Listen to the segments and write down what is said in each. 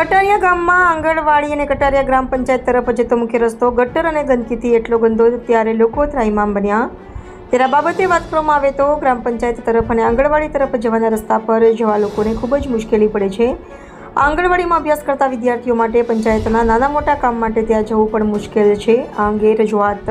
કટારિયા ગામમાં આંગણવાડી અને કટારિયા ગ્રામ પંચાયત તરફ જતો મુખ્ય રસ્તો ગટર અને ગંદકીથી એટલો ગંદો ત્યારે લોકો ત્રાહિમામ બન્યા. ત્યારે આ બાબતે વાત કરવામાં આવે તો ગ્રામ પંચાયત તરફ અને આંગણવાડી તરફ જવાના રસ્તા પર જવા લોકોને ખૂબ જ મુશ્કેલી પડે છે. આંગણવાડીમાં અભ્યાસ કરતા વિદ્યાર્થીઓ માટે પંચાયતના નાના મોટા કામ માટે ત્યાં જવું પણ મુશ્કેલ છે. આ અંગે રજૂઆત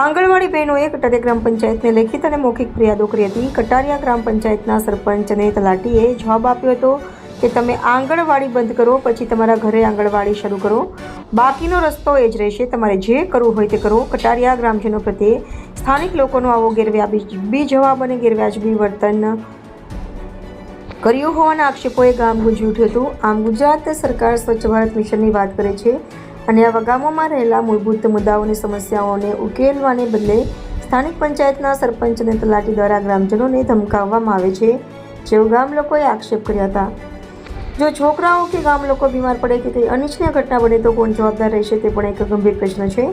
આંગણવાડી બહેનોએ કટારિયા ગ્રામ પંચાયતને લેખિત અને મૌખિક ફરિયાદો કરી હતી. કટારિયા ગ્રામ પંચાયતના સરપંચ અને તલાટીએ જવાબ આપ્યો હતો. કે તમે આંગણવાડી બંધ કરો, પછી તમારા ઘરે આંગણવાડી શરૂ કરો. બાકીનો રસ્તો એ જ રહેશે, તમારે જે કરવું હોય તે કરો. કટારિયા ગ્રામજનો પ્રત્યે સ્થાનિક લોકોનો આવો ગેરવ્યાબી જવાબ અને ગેરવ્યાજબી વર્તન કર્યું હોવાના આક્ષેપોએ ગામ ગુંજી ઉઠ્યું હતું. આમ ગુજરાત સરકાર સ્વચ્છ ભારત મિશનની વાત કરે છે અને આવા ગામોમાં રહેલા મૂળભૂત મુદ્દાઓની સમસ્યાઓને ઉકેલવાને બદલે સ્થાનિક પંચાયતના સરપંચ અને તલાટી દ્વારા ગ્રામજનોને ધમકાવવામાં આવે છે. જેવો ગામ લોકોએ આક્ષેપ કર્યા હતા. જો છોકરાઓ કે ગામ લોકો બીમાર પડે કે કંઈ અનિચ્છનીય ઘટના બને તો કોણ જવાબદાર રહેશે તે પણ એક ગંભીર પ્રશ્ન છે.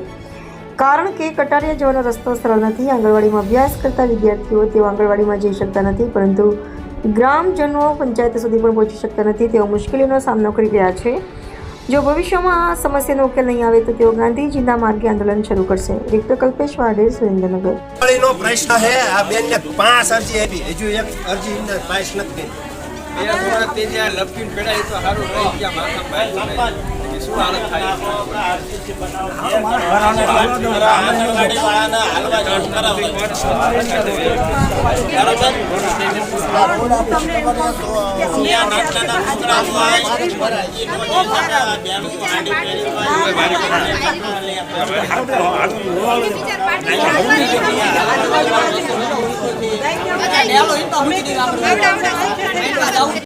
કારણ કે કટારિયા જવાનો રસ્તો સરળ નથી, આંગણવાડીમાં અભ્યાસ કરતા વિદ્યાર્થીઓ તેઓ આંગણવાડીમાં જઈ શકતા નથી, પરંતુ ગ્રામજનો પંચાયત સુધી પણ પહોંચી શકતા નથી તેઓ મુશ્કેલીનો સામનો કરી રહ્યા છે. જો ભવિષ્યમાં આ સમસ્યાનો ઉકેલ નહીં આવે તો તેઓ ગાંધીજીના માર્ગે આંદોલન શરૂ કરશે. રિક્ટર કલ્પેશ વાડે, સુરેન્દ્રનગર. પ્રશ્ન હે આ બેન ને પાંચ અરજી આપી, હજુ એક અરજી પાસ નથી બે થોડા તે જ્યાં લપટીને પેડાય તો સારું રહી ગયા માથા નીકળે. શું હાલત થાય? దయాలో ఇంట్లో అభివృద్ధి